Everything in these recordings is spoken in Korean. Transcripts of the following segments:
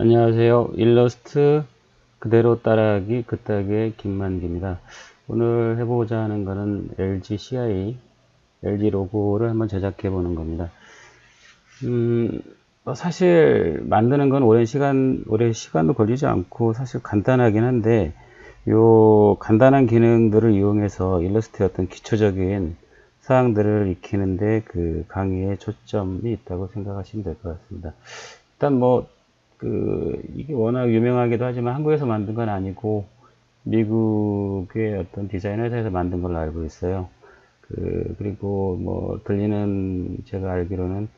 안녕하세요. 일러스트 그대로 따라하기 그따기의 김만기입니다. 오늘 해보고자 하는 것은 LG CI, LG 로고를 한번 제작해 보는 겁니다. 음, 뭐 사실 만드는 건 오랜 시간, 오랜 시간도 걸리지 않고 사실 간단하긴 한데 요 간단한 기능들을 이용해서 일러스트의 어떤 기초적인 사항들을 익히는데 그 강의에 초점이 있다고 생각하시면 될 것 같습니다. 일단 뭐, 그, 이게 워낙 유명하기도 하지만 한국에서 만든 건 아니고 미국의 어떤 디자인 회사에서 만든 걸로 알고 있어요. 그, 그리고 뭐, 들리는, 제가 알기로는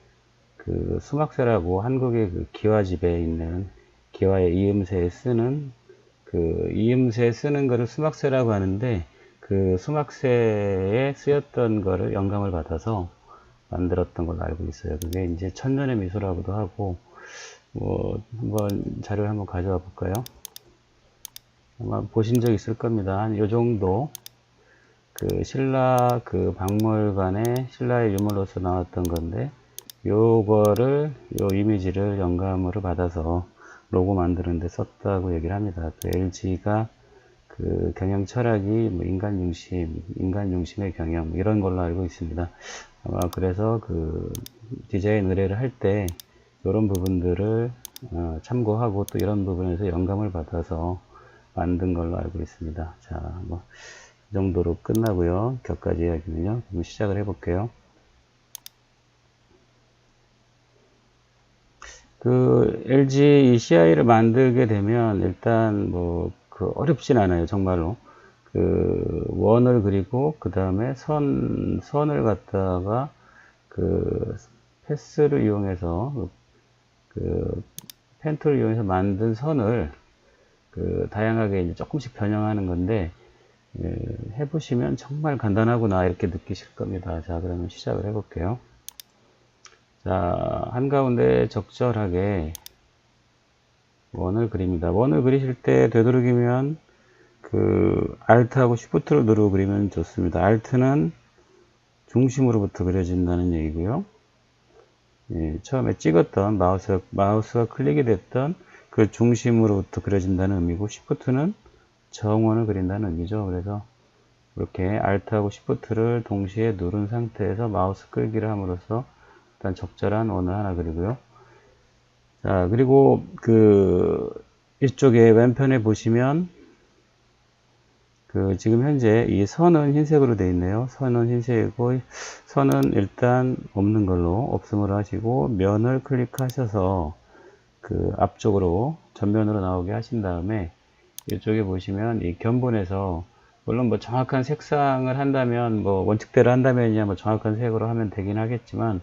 그 수막새라고 한국의 그 기와집에 있는 기와의 이음새에 쓰는 그 이음새 쓰는 거를 수막새라고 하는데 그 수막새에 쓰였던 거를 영감을 받아서 만들었던 걸로 알고 있어요. 그게 이제 천년의 미소라고도 하고 뭐 한번 자료를 한번 가져와 볼까요? 아마 보신 적 있을 겁니다. 한 요 정도 그 신라 그 박물관에 신라의 유물로서 나왔던 건데 요거를 요 이미지를 영감으로 받아서 로고 만드는데 썼다고 얘기를 합니다. 그 LG가 그 경영 철학이 뭐 인간 중심, 인간 중심의 경영 이런 걸로 알고 있습니다. 아마 그래서 그 디자인 의뢰를 할때 이런 부분들을 어 참고하고 또 이런 부분에서 영감을 받아서 만든 걸로 알고 있습니다. 자, 뭐, 이 정도로 끝나고요. 격까지 이야기는요. 그럼 시작을 해볼게요. 그 LG CI를 만들게 되면 일단 뭐 그 어렵진 않아요 정말로 그 원을 그리고 그 다음에 선 선을 갖다가 그 패스를 이용해서 그 펜툴을 이용해서 만든 선을 그 다양하게 조금씩 변형하는 건데 예, 해보시면 정말 간단하구나 이렇게 느끼실 겁니다 자 그러면 시작을 해 볼게요 자, 한가운데 적절하게 원을 그립니다. 원을 그리실 때 되도록이면 그 Alt하고 Shift를 누르고 그리면 좋습니다. Alt는 중심으로부터 그려진다는 얘기고요. 예, 처음에 찍었던 마우스, 마우스가 클릭이 됐던 그 중심으로부터 그려진다는 의미고 Shift는 정원을 그린다는 의미죠. 그래서 이렇게 Alt하고 Shift를 동시에 누른 상태에서 마우스 끌기를 함으로써 일단 적절한 원을 하나 그리고요. 자, 그리고 그 이쪽에 왼편에 보시면 그 지금 현재 이 선은 흰색으로 되어 있네요. 선은 흰색이고 선은 일단 없는 걸로 없음으로 하시고 면을 클릭하셔서 그 앞쪽으로 전면으로 나오게 하신 다음에 이쪽에 보시면 이 견본에서 물론 뭐 정확한 색상을 한다면 뭐 원칙대로 한다면야 뭐 정확한 색으로 하면 되긴 하겠지만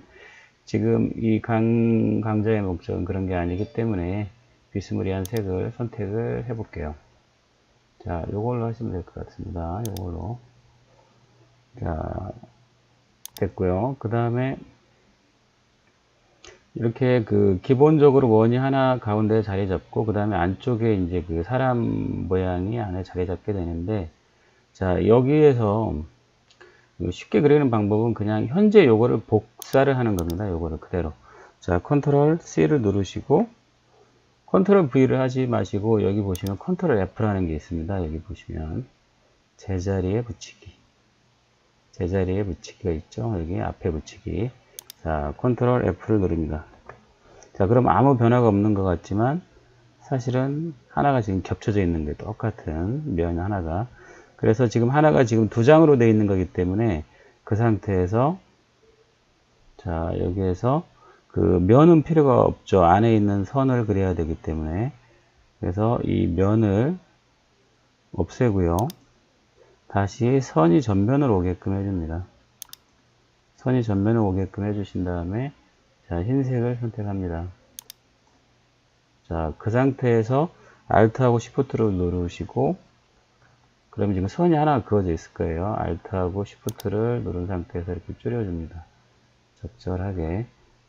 지금 이 강, 강좌의 목적은 그런 게 아니기 때문에 비스무리한 색을 선택을 해 볼게요. 자, 요걸로 하시면 될 것 같습니다. 요걸로. 자, 됐고요. 그 다음에 이렇게 그 기본적으로 원이 하나 가운데 자리 잡고 그 다음에 안쪽에 이제 그 사람 모양이 안에 자리 잡게 되는데 자 여기에서 쉽게 그리는 방법은 그냥 현재 요거를 복사를 하는 겁니다. 요거를 그대로. 자, 컨트롤 C를 누르시고 컨트롤 V를 하지 마시고 여기 보시면 컨트롤 F라는 게 있습니다. 여기 보시면 제자리에 붙이기. 제자리에 붙이기가 있죠. 여기 앞에 붙이기. 자, 컨트롤 F를 누릅니다. 자, 그럼 아무 변화가 없는 것 같지만 사실은 하나가 지금 겹쳐져 있는 게 똑같은 면 하나가 그래서 지금 하나가 지금 두 장으로 되어 있는 거기 때문에 그 상태에서 자 여기에서 그 면은 필요가 없죠. 안에 있는 선을 그려야 되기 때문에 그래서 이 면을 없애고요. 다시 선이 전면으로 오게끔 해줍니다. 선이 전면으로 오게끔 해주신 다음에 자 흰색을 선택합니다. 자 그 상태에서 Alt하고 Shift를 누르시고 그러면 지금 선이 하나 그어져 있을 거예요. Alt하고 Shift를 누른 상태에서 이렇게 줄여줍니다. 적절하게.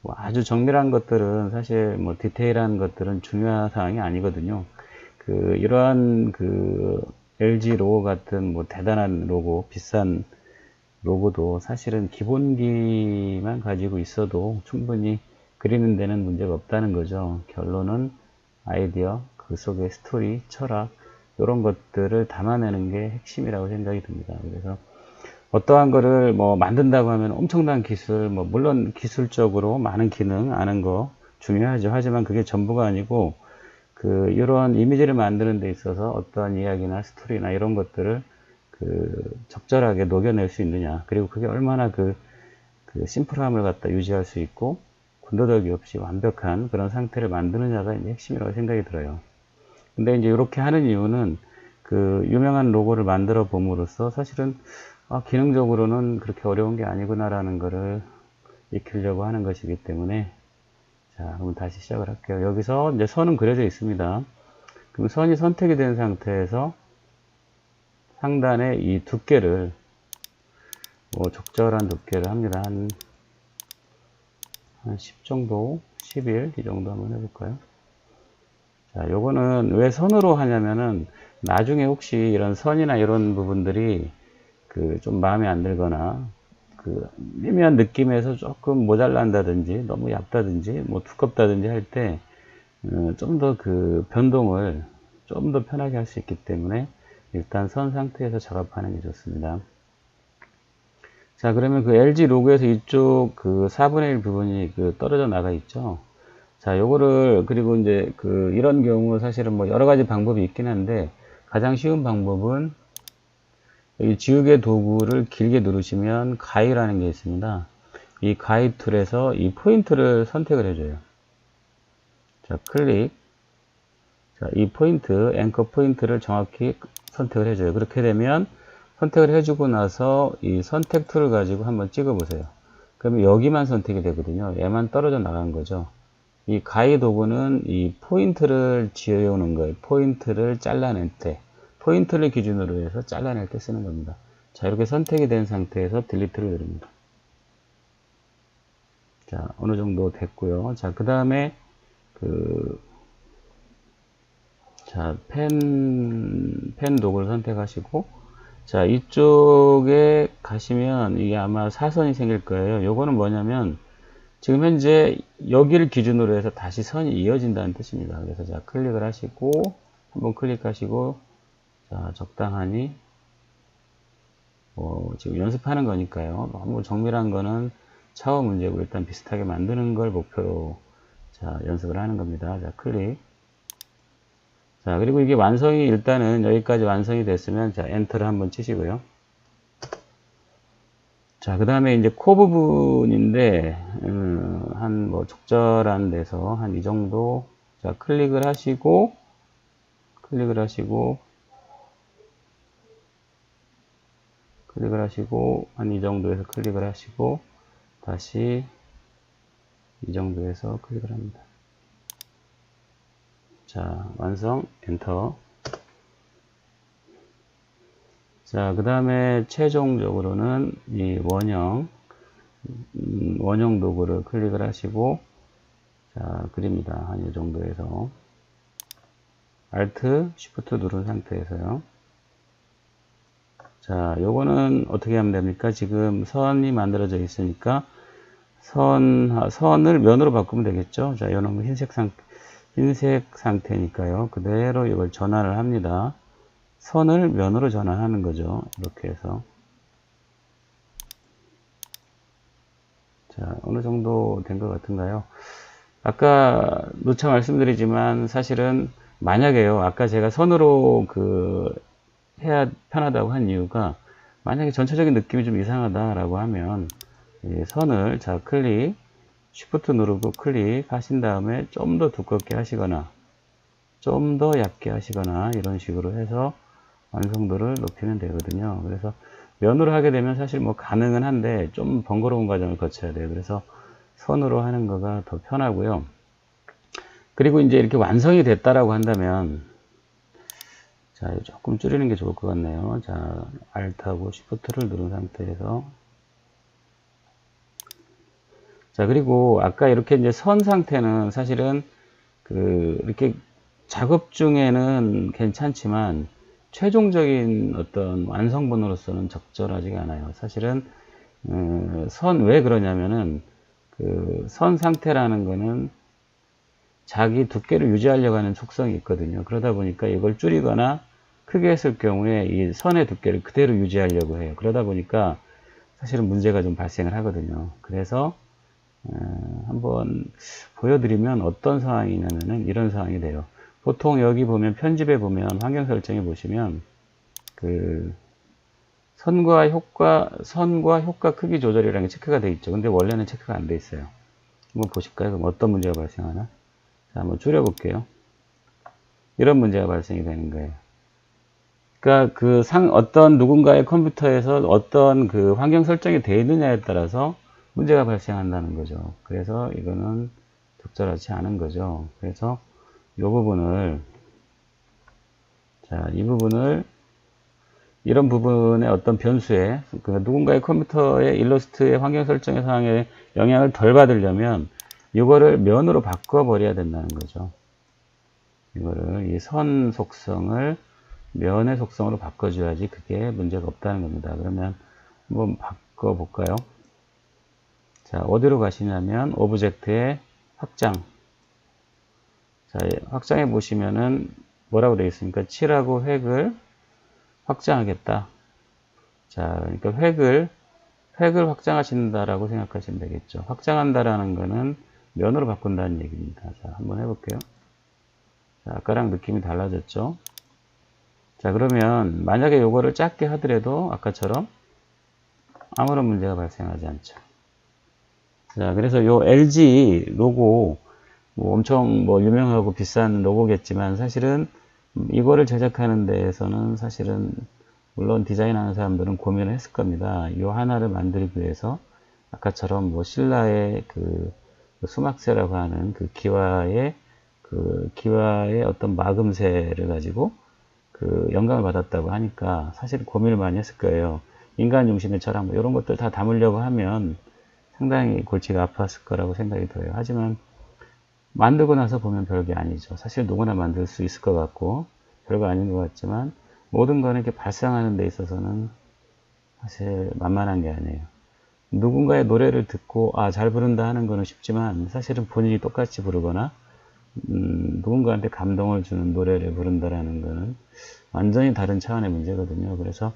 뭐 아주 정밀한 것들은 사실 뭐 디테일한 것들은 중요한 사항이 아니거든요. 그 이러한 그 LG 로고 같은 뭐 대단한 로고, 비싼 로고도 사실은 기본기만 가지고 있어도 충분히 그리는 데는 문제가 없다는 거죠. 결론은 아이디어, 그 속의 스토리, 철학, 이런 것들을 담아내는 게 핵심이라고 생각이 듭니다. 그래서 어떠한 거를 뭐 만든다고 하면 엄청난 기술, 뭐 물론 기술적으로 많은 기능 아는 거 중요하죠. 하지만 그게 전부가 아니고 그 이런 이미지를 만드는 데 있어서 어떠한 이야기나 스토리나 이런 것들을 그 적절하게 녹여낼 수 있느냐 그리고 그게 얼마나 그, 그 심플함을 갖다 유지할 수 있고 군더더기 없이 완벽한 그런 상태를 만드느냐가 이제 핵심이라고 생각이 들어요. 근데 이제 이렇게 하는 이유는 그 유명한 로고를 만들어 봄으로써 사실은 아, 기능적으로는 그렇게 어려운 게 아니구나라는 것을 익히려고 하는 것이기 때문에 자, 그럼 다시 시작을 할게요. 여기서 이제 선은 그려져 있습니다. 그럼 선이 선택이 된 상태에서 상단에 이 두께를 뭐 적절한 두께를 합니다. 한, 한 10 정도, 11, 이 정도 한번 해볼까요? 자, 요거는 왜 선으로 하냐면은 나중에 혹시 이런 선이나 이런 부분들이 그 좀 마음에 안 들거나 그 미묘한 느낌에서 조금 모자란다든지 너무 얇다든지 뭐 두껍다든지 할 때 좀 더그 변동을 좀 더 편하게 할 수 있기 때문에 일단 선 상태에서 작업하는 게 좋습니다. 자 그러면 그 LG 로그에서 이쪽 그 4분의 1 부분이 그 떨어져 나가 있죠. 자 요거를 그리고 이제 그 이런 경우 사실은 뭐 여러 가지 방법이 있긴 한데 가장 쉬운 방법은 이 지우개 도구를 길게 누르시면 가위라는 게 있습니다. 이 가위 툴에서 이 포인트를 선택을 해줘요. 자, 클릭. 자, 이 포인트, 앵커 포인트를 정확히 선택을 해줘요. 그렇게 되면 선택을 해주고 나서 이 선택 툴을 가지고 한번 찍어보세요. 그러면 여기만 선택이 되거든요. 얘만 떨어져 나간 거죠. 이 가위 도구는 이 포인트를 지어오는 거예요. 포인트를 잘라낼 때. 포인트를 기준으로 해서 잘라낼 때 쓰는 겁니다. 자, 이렇게 선택이 된 상태에서 딜리트를 누릅니다. 자, 어느 정도 됐고요. 자, 그 다음에 그, 자, 펜, 펜 도구를 선택하시고, 자, 이쪽에 가시면 이게 아마 사선이 생길 거예요. 요거는 뭐냐면, 지금 현재 여기를 기준으로 해서 다시 선이 이어진다는 뜻입니다. 그래서 자, 클릭을 하시고, 한번 클릭하시고, 자, 적당하니, 뭐, 지금 연습하는 거니까요. 너무 정밀한 거는 차후 문제고 일단 비슷하게 만드는 걸 목표로 자, 연습을 하는 겁니다. 자, 클릭. 자, 그리고 이게 완성이 일단은 여기까지 완성이 됐으면 자, 엔터를 한번 치시고요. 자, 그 다음에 이제 코 부분인데, 음, 한 뭐 적절한 데서 한 이 정도, 자, 클릭을 하시고, 클릭을 하시고, 클릭을 하시고 한 이 정도에서 클릭을 하시고 다시 이 정도에서 클릭을 합니다. 자, 완성, 엔터. 자, 그 다음에 최종적으로는 이 원형, 음, 원형 도구를 클릭을 하시고, 자, 그립니다. 한 이 정도에서. Alt, Shift 누른 상태에서요. 자, 요거는 어떻게 하면 됩니까? 지금 선이 만들어져 있으니까 선, 선을 면으로 바꾸면 되겠죠? 자, 요놈은 흰색 상, 흰색 상태니까요. 그대로 이걸 전환을 합니다. 선을 면으로 전환하는 거죠. 이렇게 해서. 자, 어느 정도 된 것 같은가요? 아까 누차 말씀드리지만 사실은 만약에요. 아까 제가 선으로 그 해야 편하다고 한 이유가 만약에 전체적인 느낌이 좀 이상하다라고 하면 선을 자 클릭 쉬프트 누르고 클릭 하신 다음에 좀 더 두껍게 하시거나 좀 더 얇게 하시거나 이런 식으로 해서 완성도를 높이면 되거든요. 그래서 면으로 하게 되면 사실 뭐 가능은 한데 좀 번거로운 과정을 거쳐야 돼요. 그래서 선으로 하는 거가 더 편하고요. 그리고 이제 이렇게 완성이 됐다라고 한다면 자, 조금 줄이는 게 좋을 것 같네요. 자, Alt하고 Shift를 누른 상태에서 자, 그리고 아까 이렇게 이제 선 상태는 사실은 그 이렇게 작업 중에는 괜찮지만 최종적인 어떤 완성본으로서는 적절하지가 않아요. 사실은 어, 선왜 그러냐면은 그 선 상태라는 거는 자기 두께를 유지하려고 하는 속성이 있거든요. 그러다 보니까 이걸 줄이거나 크게 했을 경우에 이 선의 두께를 그대로 유지하려고 해요. 그러다 보니까 사실은 문제가 좀 발생을 하거든요. 그래서 어, 한번 보여드리면 어떤 상황이냐면은 이런 상황이 돼요. 보통 여기 보면 편집에 보면 환경 설정에 보시면 그 선과 효과 선과 효과 크기 조절이라는 게 체크가 되어 있죠. 근데 원래는 체크가 안 돼 있어요. 한번 보실까요? 그럼 어떤 문제가 발생하나? 자, 한번 줄여볼게요. 이런 문제가 발생이 되는 거예요. 그러니까 그 상, 어떤 누군가의 컴퓨터에서 어떤 그 환경 설정이 되어 있느냐에 따라서 문제가 발생한다는 거죠. 그래서 이거는 적절하지 않은 거죠. 그래서 이 부분을, 자, 이 부분을 이런 부분의 어떤 변수에 그 누군가의 컴퓨터의 일러스트의 환경 설정의 상황에 영향을 덜 받으려면 이거를 면으로 바꿔 버려야 된다는 거죠. 이거를 이 선 속성을 면의 속성으로 바꿔줘야지 그게 문제가 없다는 겁니다. 그러면 한번 바꿔 볼까요? 자 어디로 가시냐면 오브젝트의 확장 자 확장해 보시면은 뭐라고 되어 있습니까? 칠하고 획을 확장하겠다. 자, 그러니까 획을 획을 확장하신다라고 생각하시면 되겠죠. 확장한다라는 거는 면으로 바꾼다는 얘기입니다. 자, 한번 해볼게요. 자, 아까랑 느낌이 달라졌죠. 자, 그러면 만약에 요거를 작게 하더라도 아까처럼 아무런 문제가 발생하지 않죠. 자, 그래서 요 LG 로고 뭐 엄청 뭐 유명하고 비싼 로고겠지만 사실은 이거를 제작하는 데에서는 사실은 물론 디자인하는 사람들은 고민을 했을 겁니다. 이 하나를 만들기 위해서 아까처럼 뭐 신라의 그 수막새라고 하는 그 기와의 그 기와의 어떤 마금새를 가지고 그 영감을 받았다고 하니까 사실 고민을 많이 했을 거예요. 인간 중심의 철학 뭐 이런 것들 다 담으려고 하면 상당히 골치가 아팠을 거라고 생각이 들어요. 하지만 만들고 나서 보면 별게 아니죠. 사실 누구나 만들 수 있을 것 같고 별거 아닌 것 같지만 모든 거는 이렇게 발상하는 데 있어서는 사실 만만한 게 아니에요. 누군가의 노래를 듣고 아 잘 부른다 하는 거는 쉽지만 사실은 본인이 똑같이 부르거나 음, 누군가한테 감동을 주는 노래를 부른다라는 거는 완전히 다른 차원의 문제거든요. 그래서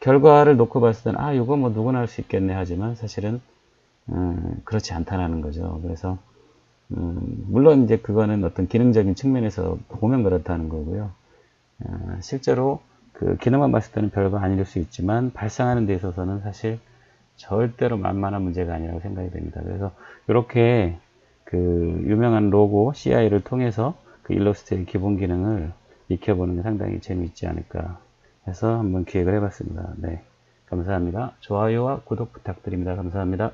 결과를 놓고 봤을 때는 아 이거 뭐 누구나 할 수 있겠네 하지만 사실은 음, 그렇지 않다라는 거죠. 그래서 음, 물론 이제 그거는 어떤 기능적인 측면에서 보면 그렇다는 거고요. 어, 실제로 그 기능만 봤을 때는 별거 아닐 수 있지만 발상하는 데 있어서는 사실 절대로 만만한 문제가 아니라고 생각이 됩니다. 그래서 이렇게 그 유명한 로고 CI를 통해서 그 일러스트의 기본 기능을 익혀보는 게 상당히 재미있지 않을까 해서 한번 기획을 해봤습니다. 네. 감사합니다. 좋아요와 구독 부탁드립니다. 감사합니다.